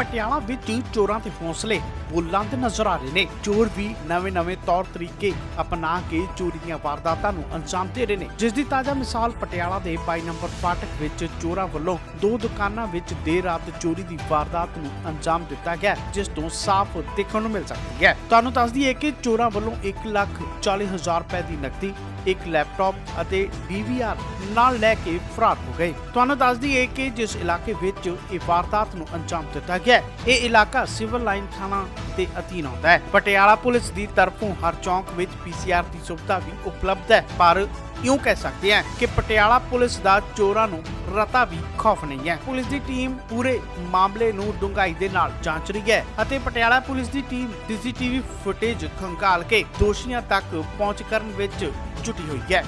ਪਟਿਆਲਾ ਵਿੱਚ ਚੋਰਾਂ ਦੇ ਹੌਸਲੇ ਬੁਲੰਦ ਨਜ਼ਰ ਆ ਰਹੇ ਨੇ। ਚੋਰ ਵੀ ਨਵੇਂ-ਨਵੇਂ ਤੌਰ ਤਰੀਕੇ ਅਪਣਾ ਕੇ ਚੋਰੀ ਦੀਆਂ ਵਾਰਦਾਤਾਂ ਨੂੰ ਅੰਜਾਮ ਦੇ ਰਹੇ ਨੇ। ਜਿਸ ਦੀ ਤਾਜ਼ਾ ਮਿਸਾਲ ਪਟਿਆਲਾ ਦੇ 22 ਨੰਬਰ ਫਾਟਕ ਵਿੱਚ ਚੋਰਾਂ ਵੱਲੋਂ ਦੋ ਦੁਕਾਨਾਂ ਵਿੱਚ ਦੇਰ ਰਾਤ ਚੋਰੀ ਦੀ ਵਾਰਦਾਤ ਨੂੰ ਅੰਜਾਮ ਦਿੱਤਾ ਗਿਆ, ਜਿਸ ਤੋਂ ਸਾਫ਼ ਦੇਖਣ ਨੂੰ ਮਿਲ ਸਕਦੀ ਹੈ। ਤੁਹਾਨੂੰ ਦੱਸ ਦਈਏ ਕਿ ਚੋਰਾਂ ਵੱਲੋਂ 1 ਲੱਖ 40 ਹਜ਼ਾਰ ਰੁਪਏ ਦੀ ਨਕਦੀ ਇੱਕ ਲੈਪਟਾਪ ਅਤੇ ਡੀਵੀਆਰ ਨਾਲ ਲੈ ਕੇ ਫਰਾਰ ਹੋ ਗਏ। ਤੁਹਾਨੂੰ ਦੱਸ ਦਈਏ ਕਿ ਜਿਸ ਇਲਾਕੇ ਵਿੱਚ ਇਹ ਵਾਰਦਾਤ ਨੂੰ ਅੰਜਾਮ ਦਿੱਤਾ ਗਿਆ ਇਹ ਇਲਾਕਾ ਸਿਵਲ ਲਾਈਨ ਥਾਣਾ ਦੇ ਅਧੀਨ ਆਉਂਦਾ ਹੈ। ਪਟਿਆਲਾ ਪੁਲਿਸ ਦੀ ਤਰਫੋਂ ਹਰ ਚੌਂਕ ਵਿੱਚ ਪੀਸੀਆਰ ਦੀ ਸੁਵਿਧਾ ਵੀ ਉਪਲਬਧ ਹੈ, ਪਰ ਇਉਂ ਕਹਿ ਸਕਦੇ ਹਾਂ ਕਿ ਪਟਿਆਲਾ ਪੁਲਿਸ ਦਾ ਚੋਰਾਂ ਨੂੰ ਰਤਾ ਵੀ ਖੌਫ ਨਹੀਂ ਹੈ। ਪੁਲਿਸ ਦੀ ਟੀਮ ਪੂਰੇ ਮਾਮਲੇ ਨੂੰ ਡੂੰਘਾਈ ਦੇ ਨਾਲ ਜਾਂਚ ਰਹੀ ਹੈ ਅਤੇ ਪਟਿਆਲਾ ਪੁਲਿਸ ਦੀ ਟੀਮ ਸੀਸੀਟੀਵੀ ਫੁਟੇਜ ਖੰਗਾਲ ਕੇ ਦੋਸ਼ੀਆਂ ਤੱਕ ਪਹੁੰਚ ਕਰਨ ਵਿੱਚ ਜੁਟੀ ਹੋਈ ਹੈ।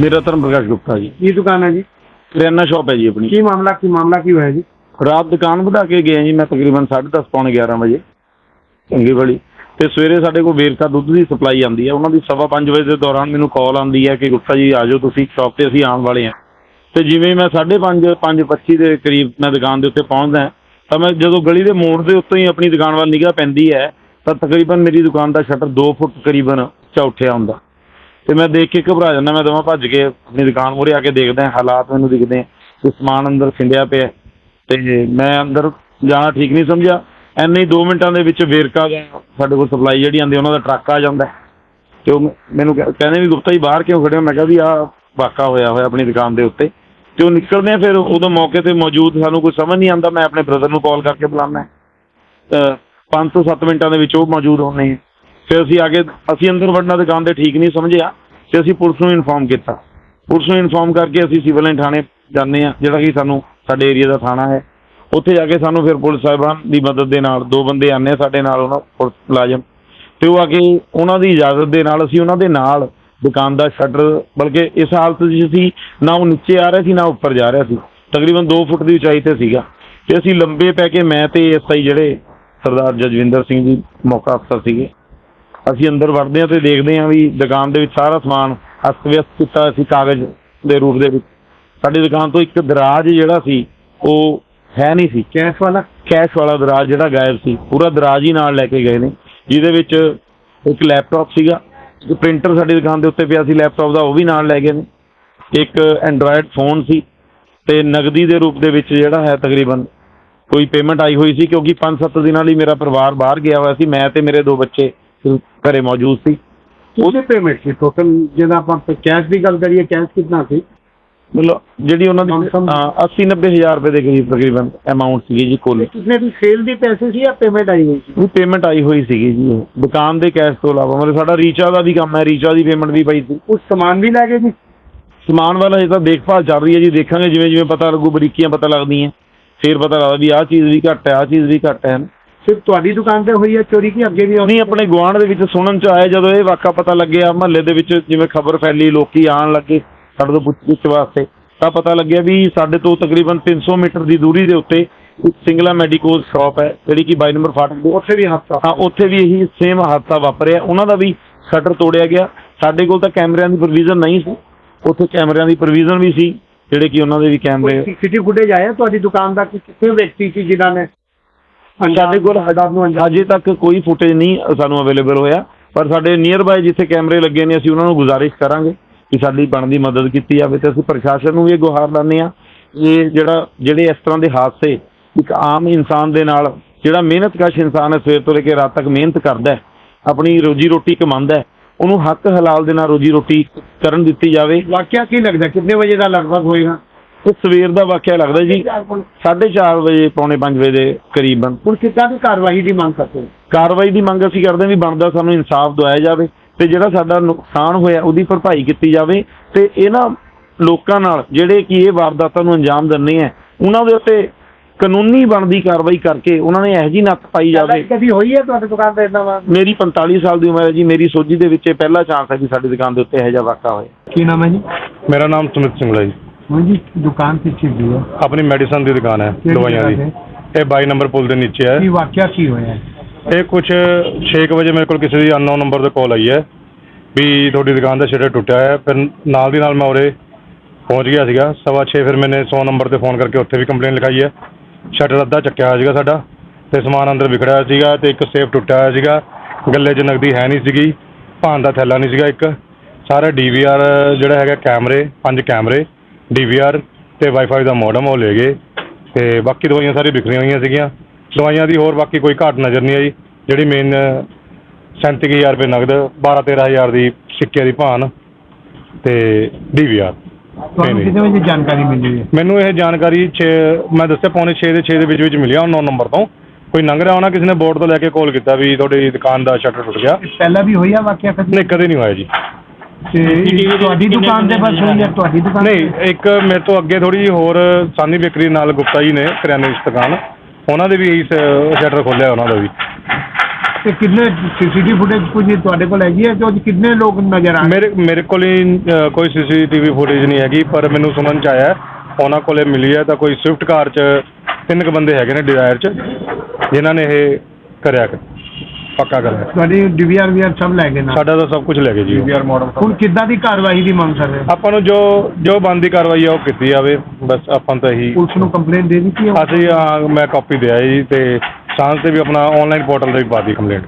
ਮੇਰਾ ਧਰਮ ਪ੍ਰਕਾਸ਼ ਗੁਪਤਾ ਜੀ। ਕੀ ਦੁਕਾਨ ਹੈ ਜੀ? ਕਰਿਆਨਾ ਸ਼ਾਪ ਹੈ ਜੀ ਆਪਣੀ। ਕੀ ਮਾਮਲਾ ਕੀ ਮਾਮਲਾ ਕੀ ਹੋਇਆ ਜੀ? ਰਾਤ ਦੁਕਾਨ ਵਧਾ ਕੇ ਗਏ ਜੀ ਮੈਂ ਤਕਰੀਬਨ 10:30 ਪੌਣੇ 11 ਵਜੇ। ਚੰਗੀ ਵਾਲੀ। ਤੇ ਸਵੇਰੇ ਸਾਡੇ ਕੋਲ ਵੇਰਕਾ ਦੁੱਧ ਦੀ ਸਪਲਾਈ ਆਉਂਦੀ ਹੈ। ਉਹਨਾਂ ਦੀ ਸਵਾ ਪੰਜ ਵਜੇ ਦੇ ਦੌਰਾਨ ਮੈਨੂੰ ਕਾਲ ਆਉਂਦੀ ਹੈ ਕਿ ਗੁਪਤਾ ਜੀ ਆ ਜਾਓ ਤੁਸੀਂ ਸ਼ਾਪ ਤੇ ਅਸੀਂ ਆਉਣ ਵਾਲੇ ਹਾਂ। ਤੇ ਜਿਵੇਂ ਮੈਂ 5:30 5:25 ਦੇ ਕਰੀਬ ਮੈਂ ਦੁਕਾਨ ਦੇ ਉੱਤੇ ਪਹੁੰਚਦਾ ਤਾਂ ਮੈਂ ਜਦੋਂ ਗਲੀ ਦੇ ਮੋੜ ਦੇ ਉੱਤੇ ਹੀ ਆਪਣੀ ਦੁਕਾਨ ਵੱਲ ਨਿਗਾਹ ਪੈਂਦੀ ਹੈ ਤਾਂ ਤਕਰੀਬਨ ਮੇਰੀ ਦੁਕਾਨ ਦਾ ਸ਼ਟਰ 2 ਫੁੱਟ ਕਰੀਬਨ ਉੱਚਾ ਉੱਠਿਆ ਹੁੰਦਾ ਤੇ ਮੈਂ ਦੇਖ ਕੇ ਘਬਰਾ ਜਾਂਦਾ, ਮੈਂ ਦਵਾਂ ਭੱਜ ਕੇ ਆਪਣੀ ਦੁਕਾਨ ਮੂਹਰੇ ਆ ਕੇ ਦੇਖਦਾ, ਹਾਲਾਤ ਮੈਨੂੰ ਦਿਖਦੇ ਆ ਕਿ ਸਮਾਨ ਅੰਦਰ ਖਿੰਡਿਆ ਪਿਆ। ਹੈ। ਤੇ ਮੈਂ ਅੰਦਰ ਜਾਣਾ ਠੀਕ ਨਹੀਂ ਸਮਝਿਆ। ਐਨੇ ਹੀ 2 ਮਿੰਟਾਂ ਦੇ ਵਿੱਚ ਵੇਰਕਾ ਗਿਆ ਸਾਡੇ ਕੋਲ ਸਪਲਾਈ ਜਿਹੜੀ ਆਉਂਦੀ, ਉਹਨਾਂ ਦਾ ਟਰੱਕ ਆ ਜਾਂਦਾ। ਹੈ। ਤੇ ਉਹ ਮੈਨੂੰ ਕਹਿ- ਕਹਿੰਦੇ ਵੀ ਗੁਪਤਾ ਜੀ ਬਾਹਰ ਕਿਉਂ ਖੜੇ ਹੋ? ਮੈਂ ਕਿਹਾ ਵੀ ਆਹ ਵਾਕਾ ਹੋਇਆ ਹੋਇਆ ਆਪਣੀ ਦੁਕਾਨ ਦੇ ਉੱਤੇ। ਤੇ ਉਹ ਨਿਕਲਦੇ ਆ, ਫਿਰ ਉਦੋਂ ਮੌਕੇ ਤੇ ਮੌਜੂਦ ਸਾਨੂੰ ਕੋਈ ਸਮਝ ਨਹੀਂ ਆਉਂਦਾ, ਮੈਂ ਆਪਣੇ ਬ੍ਰਦਰ ਨੂੰ ਕਾਲ ਕਰਕੇ ਬੁਲਾਉਣਾ ਤਾਂ 5 ਤੋਂ 7 ਮਿੰਟਾਂ ਦੇ ਵਿੱਚ ਉਹ ਮੌਜੂਦ ਹੁੰਦੇ ਫਿਰ ਅਸੀਂ ਆ ਕੇ ਅਸੀਂ ਅੰਦਰ ਵੜਨਾ ਦੁਕਾਨ ਦੇ ਠੀਕ ਨਹੀਂ ਸਮਝਿਆ। ਤੇ ਅਸੀਂ ਪੁਲਿਸ ਨੂੰ ਇਨਫੋਰਮ ਕੀਤਾ। ਪੁਲਿਸ ਨੂੰ ਇਨਫੋਰਮ ਕਰਕੇ ਅਸੀਂ ਸਿਵਲ ਲਾਈਨ ਥਾਣੇ ਜਾਂਦੇ ਆ ਜਿਹੜਾ ਕਿ ਸਾਨੂੰ ਸਾਡੇ ਏਰੀਆ ਦਾ ਥਾਣਾ ਹੈ। ਉੱਥੇ ਜਾ ਕੇ ਸਾਨੂੰ ਫਿਰ ਪੁਲਿਸ ਸਾਹਿਬਾਨ ਦੀ ਮਦਦ ਦੇ ਨਾਲ, ਦੋ ਬੰਦੇ ਆਨੇ ਆ ਸਾਡੇ ਨਾਲ, ਉਹਨਾਂ ਪੁਲਿਸ ਮੁਲਾਜ਼ਮ। ਤੇ ਉਹ ਆ ਕੇ ਉਹਨਾਂ ਦੀ ਇਜਾਜ਼ਤ ਦੇ ਨਾਲ ਅਸੀਂ ਉਹਨਾਂ ਦੇ ਨਾਲ ਦੁਕਾਨ ਦਾ ਸ਼ਟਰ, ਬਲਕਿ ਇਸ ਹਾਲਤ 'ਚ ਸੀ, ਨਾ ਉਹ ਨੀਚੇ ਆ ਰਿਹਾ ਸੀ, ਨਾ ਉੱਪਰ ਜਾ ਰਿਹਾ ਸੀ। ਤਕਰੀਬਨ 2 ਫੁੱਟ ਦੀ ਉਚਾਈ ਤੇ ਸੀਗਾ। ਤੇ ਅਸੀਂ ਲੰਬੇ ਪੈ ਕੇ ਮੈਂ ਤੇ ਐਸਆਈ ਜਿਹੜੇ ਸਰਦਾਰ ਜਜਵਿੰਦਰ ਸਿੰਘ ਜੀ ਮੌਕਾ ਅਫਸਰ ਸੀਗੇ। ਅਸੀਂ ਅੰਦਰ ਵੜਦੇ ਹਾਂ ਤੇ ਦੇਖਦੇ ਹਾਂ ਵੀ ਦੁਕਾਨ ਦੇ ਵਿੱਚ ਸਾਰਾ ਸਮਾਨ ਅਸਤ ਵਿਅਸਤ ਕੀਤਾ ਸੀ ਕਾਗਜ਼ ਦੇ ਰੂਪ ਦੇ ਵਿੱਚ। ਸਾਡੀ ਦੁਕਾਨ ਤੋਂ ਇੱਕ ਦਰਾਜ ਜਿਹੜਾ ਸੀ ਉਹ ਹੈ ਨਹੀਂ ਸੀ। ਕੈਸ਼ ਵਾਲਾ? ਕੈਸ਼ ਵਾਲਾ ਦਰਾਜ ਜਿਹੜਾ ਗਾਇਬ ਸੀ। ਪੂਰਾ ਦਰਾਜ ਹੀ ਨਾਲ ਲੈ ਕੇ ਗਏ ਨੇ ਜਿਹਦੇ ਵਿੱਚ ਇੱਕ ਲੈਪਟਾਪ ਸੀਗਾ ਇੱਕ ਪ੍ਰਿੰਟਰ ਸਾਡੀ ਦੁਕਾਨ ਦੇ ਉੱਤੇ ਪਿਆ ਸੀ ਲੈਪਟਾਪ ਦਾ ਉਹ ਵੀ ਨਾਲ ਲੈ ਗਏ ਨੇ। ਇੱਕ ਐਂਡਰੋਇਡ ਫੋਨ ਸੀ ਤੇ ਨਗਦੀ ਦੇ ਰੂਪ ਦੇ ਵਿੱਚ ਜਿਹੜਾ ਹੈ ਤਕਰੀਬਨ ਕੋਈ ਪੇਮੈਂਟ ਆਈ ਹੋਈ ਸੀ ਕਿਉਂਕਿ 5-7 ਦਿਨਾਂ ਲਈ ਮੇਰਾ ਪਰਿਵਾਰ ਬਾਹਰ ਗਿਆ ਹੋਇਆ ਸੀ ਮੈਂ ਤੇ ਮੇਰੇ ਦੋ ਬੱਚੇ ਘਰੇ ਮੌਜੂਦ ਸੀ। ਉਹਦੇ ਪੇਮੈਂਟ ਸੀ ਟੋਟਲ ਜਿਹਦਾ ਆਪਾਂ ਕੈਸ਼ ਦੀ ਗੱਲ ਕਰੀਏ ਕੈਸ਼ ਕਿੰਨਾ ਸੀ? ਮਤਲਬ ਜਿਹੜੀ ਉਹਨਾਂ ਦੀ Lump sum? 80-90 ਹਜ਼ਾਰ ਰੁਪਏ ਦੇ ਕਰੀਬ ਤਕਰੀਬਨ ਅਮਾਉਂਟ ਸੀਗੀ ਜੀ ਕੁੱਲ। ਕਿਸਨੇ ਦੀ ਸੇਲ ਦੀ ਪੈਸੇ ਸੀ ਜਾਂ ਪੇਮੈਂਟ ਆਈ ਹੋਈ ਸੀ? ਉਹ ਪੇਮੈਂਟ ਆਈ ਹੋਈ ਸੀਗੀ ਜੀ ਉਹ। ਦੁਕਾਨ ਦੇ ਕੈਸ਼ ਤੋਂ ਇਲਾਵਾ ਮਤਲਬ ਸਾਡਾ ਰੀਚਾਰਜ ਦਾ ਵੀ ਕੰਮ ਹੈ ਰੀਚਾਰਜ ਦੀ ਪੇਮੈਂਟ ਵੀ ਪਈ ਸੀ। ਕੁਝ ਸਮਾਨ ਵੀ ਲੈ ਗਏ ਜੀ? ਸਮਾਨ ਵਾਲਾ ਇਹ ਤਾਂ ਦੇਖਭਾਲ ਚੱਲ ਰਹੀ ਹੈ ਜੀ ਦੇਖਾਂਗੇ ਜਿਵੇਂ ਜਿਵੇਂ ਪਤਾ ਲੱਗੂ ਬਰੀਕੀਆਂ ਪਤਾ ਲੱਗਦੀਆਂ। ਫੇਰ ਪਤਾ ਲੱਗਦਾ ਵੀ ਆਹ ਚੀਜ਼ ਵੀ ਘੱਟ ਹੈ ਆਹ ਚੀਜ਼ ਵੀ ਘੱਟ ਹੈ। ਸਿਰਫ ਤੁਹਾਡੀ ਦੁਕਾਨ ਤੇ ਹੋਈ ਹੈ ਚੋਰੀ ਕੀ ਅੱਗੇ ਵੀ ਨਹੀਂ ਆਪਣੇ ਗੁਆਂਢ ਦੇ ਵਿੱਚ ਸੁਣਨ ਚ ਆਇਆ ਜਦੋਂ ਇਹ ਵਾਕਾ ਪਤਾ ਲੱਗਿਆ ਮਹੱਲੇ ਦੇ ਵਿੱਚ ਜਿਵੇਂ ਖਬਰ ਫੈਲੀ ਲੋਕੀ ਆਣ ਲੱਗੇ ਸਾਡੇ ਤੋਂ ਪੁੱਛ ਵਾਸਤੇ ਤਾਂ ਪਤਾ ਲੱਗਿਆ ਵੀ ਸਾਡੇ ਤੋਂ ਤਕਰੀਬਨ 300 ਮੀਟਰ ਦੀ ਦੂਰੀ ਦੇ ਉੱਤੇ ਇੱਕ ਸਿੰਗਲਾ ਮੈਡੀਕੋਜ਼ ਸ਼ਾਪ ਹੈ ਜਿਹੜੀ ਕਿ 22 ਨੰਬਰ ਫਾਟਕ ਦੇ ਉੱਥੇ ਵੀ ਹਾਦਸਾ। ਹਾਂ ਉੱਥੇ ਵੀ ਇਹੀ ਸੇਮ ਹਾਦਸਾ ਵਾਪਰਿਆ। ਉਹਨਾਂ ਦਾ ਵੀ ਸ਼ਟਰ ਤੋੜਿਆ ਗਿਆ। ਸਾਡੇ ਕੋਲ ਤਾਂ ਕੈਮਰਿਆਂ ਦੀ ਪ੍ਰੋਵੀਜ਼ਨ ਨਹੀਂ ਸੀ। ਉੱਥੇ ਕੈਮਰਿਆਂ ਦੀ ਪ੍ਰੋਵੀਜ਼ਨ ਵੀ ਸੀ। ਜਿਹੜੇ ਕਿ ਉਹਨਾਂ ਦੇ ਵੀ ਕੈਮਰੇ ਸੀਸੀਟੀਵੀ ਫੁਟੇਜ ਆਇਆ ਤੁਹਾਡੀ ਦੁਕਾਨ ਦਾ? ਕਿ ਕਿੰਨੇ ਵਿਅਕਤੀ ਸੀ ਜਿਨ੍ਹਾਂ ਨੇ? ਸਾਡੇ ਕੋਲ ਹਦਾਬ ਨੂੰ ਅਜੇ ਤੱਕ ਕੋਈ ਫੁਟੇਜ ਨਹੀਂ ਸਾਨੂੰ ਅਵੇਲੇਬਲ ਹੋਇਆ। ਪਰ ਸਾਡੇ ਨੀਅਰ ਬਾਏ ਜਿੱਥੇ ਕੈਮਰੇ ਲੱਗੇ ਨੇ ਅਸੀਂ ਉਹਨਾਂ ਨੂੰ ਗੁਜ਼ਾਰਿਸ਼ ਕਰਾਂਗੇ ਕਿ ਸਾਡੀ ਬਣਦੀ ਮਦਦ ਕੀਤੀ ਜਾਵੇ ਤੇ ਅਸੀਂ ਪ੍ਰਸ਼ਾਸਨ ਨੂੰ ਵੀ ਇਹ ਗੁਹਾਰ ਲਾਉਂਦੇ ਆ ਇਹ ਜਿਹੜਾ ਜਿਹੜੇ ਇਸ ਤਰ੍ਹਾਂ ਦੇ ਹਾਦਸੇ ਇੱਕ ਆਮ ਇਨਸਾਨ ਦੇ ਨਾਲ ਜਿਹੜਾ ਮਿਹਨਤਕਸ਼ ਇਨਸਾਨ ਹੈ ਸਵੇਰ ਤੋਂ ਲੈ ਕੇ ਰਾਤ ਤੱਕ ਮਿਹਨਤ ਕਰਦਾ ਹੈ ਆਪਣੀ ਰੋਜੀ ਰੋਟੀ ਕਮਾਉਂਦਾ ਹੈ ਉਹਨੂੰ ਹੱਕ ਹਲਾਲ ਦੇ ਨਾਲ ਰੋਜੀ ਰੋਟੀ ਕਰਨ ਦਿੱਤੀ ਜਾਵੇ। ਵਾਕਿਆ ਕੀ ਲੱਗਦਾ? ਕਿੰਨੇ ਵਜੇ ਦਾ ਲਗਭਗ ਹੋਏਗਾ? ਤੇ ਸਵੇਰ ਦਾ ਵਾਕਿਆ ਲੱਗਦਾ ਜੀ। 4:30 ਵਜੇ? ਪੌਣੇ 5 ਵਜੇ ਦੇ ਕਰੀਬਨ ਹੁਣ ਕਿੱਦਾਂ ਦੀ ਕਾਰਵਾਈ ਦੀ ਮੰਗ ਕਰਦੇ ਹੋ? ਕਾਰਵਾਈ ਦੀ ਮੰਗ ਅਸੀਂ ਕਰਦੇ ਹਾਂ ਵੀ ਬਣਦਾ ਸਾਨੂੰ ਇਨਸਾਫ ਦਿਵਾਇਆ ਜਾਵੇ ਤੇ ਜਿਹੜਾ ਸਾਡਾ ਨੁਕਸਾਨ ਹੋਇਆ ਉਹਦੀ ਭਰਪਾਈ ਕੀਤੀ ਜਾਵੇ ਤੇ ਇਹਨਾਂ ਲੋਕਾਂ ਨਾਲ ਜਿਹੜੇ ਕਿ ਇਹ ਵਾਰਦਾਤਾਂ ਨੂੰ ਅੰਜਾਮ ਦਿੰਦੇ ਆ ਉਹਨਾਂ ਦੇ ਉੱਤੇ ਕਾਨੂੰਨੀ ਬਣਦੀ ਕਾਰਵਾਈ ਕਰਕੇ ਉਹਨਾਂ ਨੇ ਇਹੋ ਜਿਹੀ ਨੱਥ ਪਾਈ ਜਾਵੇ। ਕਦੀ ਹੋਈ ਹੈ ਤੁਹਾਡੀ ਦੁਕਾਨ ਤੇ ਇਦਾਂ ਮੇਰੀ 45 ਸਾਲ ਦੀ ਉਮਰ ਹੈ ਜੀ ਮੇਰੀ ਸੋਝੀ ਦੇ ਵਿੱਚ ਇਹ ਪਹਿਲਾ ਚਾਂਸ ਹੈ ਕਿ ਸਾਡੀ ਦੁਕਾਨ ਦੇ ਉੱਤੇ ਇਹੋ ਜਿਹਾ ਵਾਕਾ ਹੋਏ। ਕੀ ਨਾਮ ਹੈ ਜੀ? ਮੇਰਾ ਨਾਮ ਸੁਮਿਤ ਸਿੰਗਲਾ ਜੀ। ਹਾਂਜੀ ਦੁਕਾਨ ਕਿੱਥੇ ਦੀ ਹੈ? ਆਪਣੀ ਮੈਡੀਸਨ ਦੀ ਦੁਕਾਨ ਹੈ ਦਵਾਈਆਂ ਦੀ। ਇਹ 22 ਨੰਬਰ ਪੁਲ ਦੇ ਨੀਚੇ ਹੈ। ਕੀ ਵਾਕਿਆ ਕੀ ਹੋਇਆ? ਹੈ ਇਹ ਕੁਝ 6 ਵਜੇ ਮੇਰੇ ਕੋਲ ਕਿਸੇ ਦੀ ਅਨਨੋਨ ਨੰਬਰ ਤੋਂ ਕਾਲ ਆਈ ਹੈ ਵੀ ਤੁਹਾਡੀ ਦੁਕਾਨ ਦਾ ਸ਼ਟਰ ਟੁੱਟਿਆ ਹੈ। ਫਿਰ ਨਾਲ ਦੀ ਨਾਲ ਮੈਂ ਉਰੇ ਪਹੁੰਚ ਗਿਆ ਸੀਗਾ। ਸਵਾ ਛੇ ਫਿਰ ਮੈंने 100 ਨੰਬਰ ਤੇ ਫੋਨ ਕਰਕੇ ਉੱਥੇ ਵੀ ਕੰਪਲੇਨ ਲਿਖਾਈ ਹੈ। ਸ਼ਟਰ ਅੱਧਾ ਚੱਕਿਆ ਹੋਇਆ ਸੀਗਾ ਸਾਡਾ ਤੇ ਸਮਾਨ ਅੰਦਰ ਵਿਖੜਿਆ ਹੋਇਆ ਸੀਗਾ ਤੇ ਇੱਕ ਸੇਫ ਟੁੱਟਿਆ ਹੋਇਆ ਸੀਗਾ। ਗੱਲੇ 'ਚ ਨਗਦੀ ਹੈ ਨਹੀਂ ਸੀਗੀ ਭਾਨ ਦਾ ਥੈਲਾ ਨਹੀਂ ਸੀਗਾ ਇੱਕ। ਸਾਰਾ ਡੀਵੀਆਰ ਜਿਹੜਾ ਹੈਗਾ ਕੈਮਰੇ, ਪੰਜ ਕੈਮਰੇ ਡੀਵੀਆਰ ਤੇ ਵਾਈਫਾਈ ਦਾ ਮੋਡਮ ਉਹ ਲੈ ਗਏ ਤੇ ਬਾਕੀ ਦਵਾਈਆਂ ਸਾਰੀ ਵਿਖਰੀਆਂ ਹੋਈਆਂ ਸੀਗੀਆਂ। ਦਵਾਈਆਂ ਦੀ ਹੋਰ ਬਾਕੀ ਕੋਈ ਘਾਟ ਨਜ਼ਰ ਨਹੀਂ ਆਈ, ਜਿਹੜੀ ਮੇਨ 37000 ਰੁਪਏ ਨਗਦ 12 13000 ਦੀ ਸਿੱਕੇ ਦੀ ਭਾਨ ਤੇ ਡੀਵੀਆਰ ਤੁਹਾਨੂੰ ਕਿਤੇ ਵਜੇ ਜਾਣਕਾਰੀ ਮਿਲੀ ਹੈ? ਮੈਨੂੰ ਇਹ ਜਾਣਕਾਰੀ 6 ਮੈਂ ਦੱਸਿਆ ਪੌਣੇ 6 ਦੇ 6 ਦੇ ਵਿੱਚ ਵਿੱਚ ਮਿਲਿਆ 9 ਨੰਬਰ ਤੋਂ। ਕੋਈ ਲੰਘ ਰਿਹਾ ਹੋਣਾ ਕਿਸੇ ਨੇ ਬੋਰਡ ਤੋਂ ਲੈ ਕੇ ਕਾਲ ਕੀਤਾ ਵੀ ਤੁਹਾਡੀ ਦੁਕਾਨ ਦਾ ਸ਼ਟਰ ਟੁੱਟ ਗਿਆ। ਪਹਿਲਾਂ ਵੀ ਹੋਇਆ ਵਾਕਿਆ ਕਦੇ? ਨਹੀਂ ਕਦੇ ਨਹੀਂ ਹੋਇਆ ਜੀ। ਤੇ ਤੁਹਾਡੀ ਦੁਕਾਨ ਦੇ ਬਸ ਹੋਈ ਹੈ ਤੁਹਾਡੀ ਦੁਕਾਨ ਨਹੀਂ ਇੱਕ ਮੇਰੇ ਤੋਂ ਅੱਗੇ ਥੋੜੀ ਹੋਰ ਸਾਨੀ ਬੇਕਰੀ ਨਾਲ ਗੁਪਤਾ ਜੀ ਨੇ ਕਰਿਆਨੇ ਦੀ ਦੁਕਾਨ। ਉਹਨਾਂ ਦੇ ਵੀ ਇਹੀ ਸ਼ਟਰ ਖੋਲਿਆ ਉਹਨਾਂ ਦਾ ਵੀ। ਤੇ ਕਿੰਨੇ ਸੀਸੀਟੀਵੀ ਫੁਟੇਜ ਕੁਝ ਤੁਹਾਡੇ ਕੋਲ ਹੈਗੀ ਹੈ? ਕਿ ਉਹ 'ਚ ਕਿੰਨੇ ਲੋਕ ਨਜ਼ਰ ਆ ਮੇਰੇ ਮੇਰੇ ਕੋਲ ਹੀ, ਅ, ਕੋਈ ਸੀਸੀਟੀਵੀ ਫੁਟੇਜ ਨਹੀਂ ਹੈਗੀ ਪਰ ਮੈਨੂੰ ਸੁਣਨ ਚ ਆਇਆ ਹੈ, ਉਹਨਾਂ ਕੋਲੇ ਮਿਲੀ ਹੈ ਤਾਂ ਕੋਈ ਸਵਿਫਟ ਕਾਰ ਚ ਤਿੰਨ ਕੁ ਬੰਦੇ ਹੈਗੇ ਨੇ ਡਿਜ਼ਾਇਰ ਚ ਜਿਨ੍ਹਾਂ ਨੇ ਇਹ ਕਰਿਆ ਕ- ਪੱਕਾ ਕਰਿਆ। ਤੁਹਾਡੀ ਡੀਵੀਆਰ ਵੀਆਰ ਸਭ ਲੈ ਗਏ ਨਾ? ਸਾਡਾ ਤਾਂ ਸਭ ਕੁਝ ਲੈ ਗਏ ਜੀ। ਉਹ। ਹੁਣ ਕਿੱਦਾਂ ਦੀ ਕਾਰਵਾਈ ਦੀ ਮੰਗ ਕਰ ਰਹੇ ਹੋ? ਆਪਾਂ ਨੂੰ ਜੋ ਜੋ ਬੰਦੀ ਕਾਰਵਾਈ ਆ ਉਹ ਕੀਤੀ ਜਾਵੇ। ਬਸ ਆਪਾਂ ਤਾਂ ਇਹੀ ਪੁਲਿਸ ਨੂੰ ਕੰਪਲੇਂਟ ਦੇ ਦਿੱਤੀ ਹੈ ਅਸੀਂ ਹਾਂ, ਮੈਂ ਕਾਪੀ ਦੇ ਆਈ ਜੀ ਤੇ ਸਾਂਝ ਤੇ ਵੀ ਆਪਣਾ ਆਨਲਾਈਨ ਪੋਰਟਲ ਤੇ ਵੀ ਪਾ ਦਿੱਤੀ ਕੰਪਲੇਂਟ